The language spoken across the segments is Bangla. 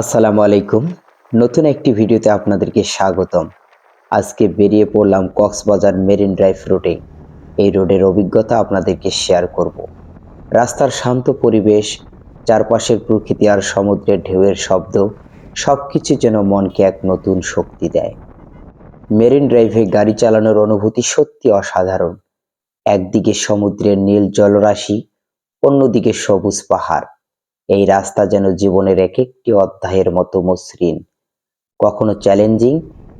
আসসালামু আলাইকুম। নতুন একটি ভিডিওতে আপনাদেরকে স্বাগতম। আজকে বেরিয়ে পড়লাম কক্সবাজার মেরিন ড্রাইভ রোডে। এই রোডের অভিজ্ঞতা আপনাদেরকে শেয়ার করব। রাস্তার শান্ত পরিবেশ, চারপাশের প্রকৃতি আর সমুদ্রের ঢেউয়ের শব্দ সব কিছু যেন মনকে এক নতুন শক্তি দেয়। মেরিন ড্রাইভে গাড়ি চালানোর অনুভূতি সত্যি অসাধারণ। একদিকে সমুদ্রের নীল জলরাশি, অন্যদিকে সবুজ পাহাড়। এই রাস্তা যেন জীবনের এক একটি অধ্যায়ের মতো মসৃণ, কখনো চ্যালেঞ্জিং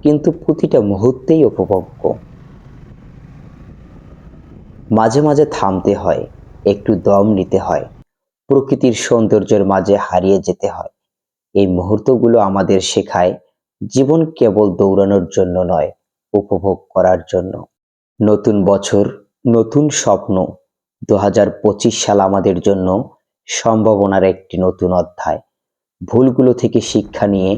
কিন্তু প্রতিটা মুহূর্তেই উপভোগ্য। মাঝে মাঝে থামতে হয়, একটু দম নিতে হয়, প্রকৃতির সৌন্দর্যের মাঝে হারিয়ে যেতে হয়। এই মুহূর্তগুলো আমাদের শেখায় জীবন কেবল দৌড়ানোর জন্য নয়, উপভোগ করার জন্য। নতুন বছর, নতুন স্বপ্ন দু হাজার পঁচিশ সাল আমাদের জন্য সম্ভাবনার একটি নতুন অধ্যায়। ভুলগুলো থেকে শিক্ষা নিয়ে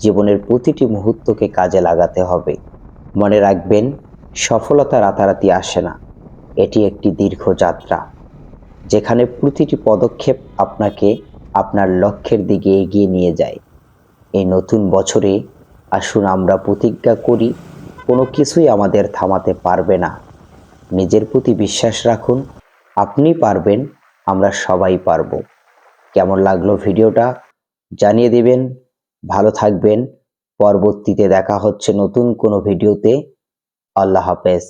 জীবনের প্রতিটি মুহূর্তকে কাজে লাগাতে হবে। মনে রাখবেন, সফলতা রাতারাতি আসে না। এটি একটি দীর্ঘ যাত্রা, যেখানে প্রতিটি পদক্ষেপ আপনাকে আপনার লক্ষ্যের দিকে এগিয়ে নিয়ে যায়। এই নতুন বছরে আসুন আমরা প্রতিজ্ঞা করি, কোনো কিছুই আমাদের থামাতে পারবে না। নিজের প্রতি বিশ্বাস রাখুন, আপনি পারবেন আমরা সবাই পারব। কেমন লাগল ভিডিওটা? জানিয়ে দেবেন। ভালো থাকবেন। পরবর্তীতে দেখা হচ্ছে নতুন কোনো ভিডিওতে। আল্লাহ হাফেজ।